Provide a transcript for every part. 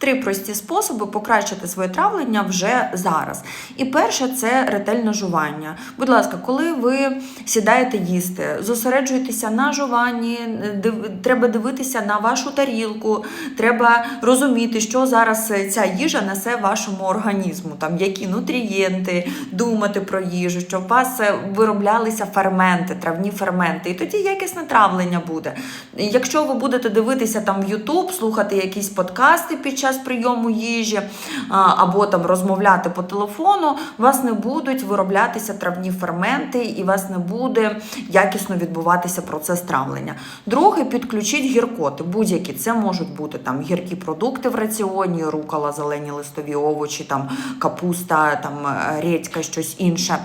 Три прості способи покращити своє травлення вже зараз. І перше це ретельне жування. Будь ласка, коли ви сідаєте їсти, зосереджуєтеся на жуванні, див- треба дивитися на вашу тарілку, треба розуміти, що зараз ця їжа несе вашому організму, там які нутрієнти, думати про їжу, щоб у вас вироблялися ферменти, травні ферменти, і тоді якісне травлення буде. Якщо ви будете дивитися там в YouTube, слухати якісь подкасти під час прийому їжі або там розмовляти по телефону, у вас не будуть вироблятися травні ферменти, і у вас не буде якісно відбуватися процес травлення. Друге, підключіть гіркоти. Будь-які це можуть бути там гіркі продукти в раціоні, рукола, зелені листові овочі, там капуста, там е, редька, щось інше.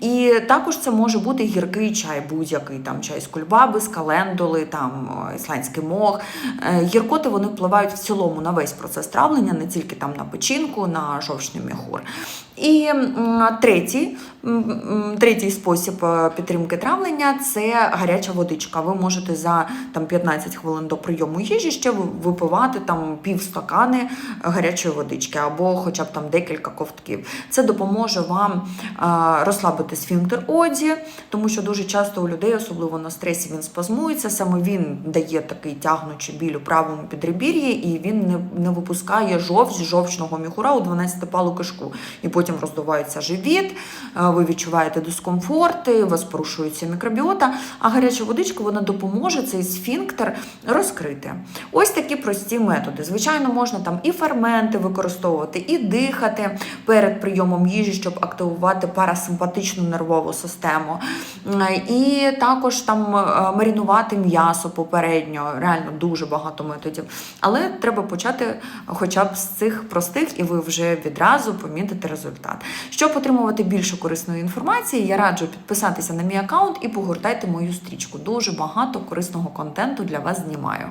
І також це може бути гіркий чай, будь-який там чай з кульбаби, з календули, там ісландський мох. Е, Гіркоти вони впливають в цілому на весь процес травлення, не тільки там на печінку, на жовчний міхур. І третій, третій спосіб е, підтримки травлення це гаряча водичка. Ви можете за там 15 хвилин до прийому їжі ще випивати там пів стакани гарячої водички або хоча б там декілька ковтків. Це допоможе вам а, розслабити сфінктер оді, тому що дуже часто у людей, особливо на стресі, він спазмується. Саме він дає такий тягнучий біль у правому підребір'ї, і він не, не випускає жовч жовчного міхура у 12-палу кишку. І потім роздувається живіт, ви відчуваєте дискомфорт, у вас порушується мікробіота. А гаряча водичка вона допоможе цей сфінктер розкрити. Ось такі прості методи. Звичайно, можна там і ферменти використовувати, і дихати перед прийомом їжі, щоб активувати парасимпатичну нервову систему. І також там е, марінувати м'ясо попередньо. Реально дуже багато методів. Але треба почати хоча б з цих простих, і ви вже відразу помітите результат. Щоб отримувати більше корисної інформації, я раджу підписатися на мій аккаунт і погортайте мою стрічку. Дуже багато корисного контенту для вас знімаю.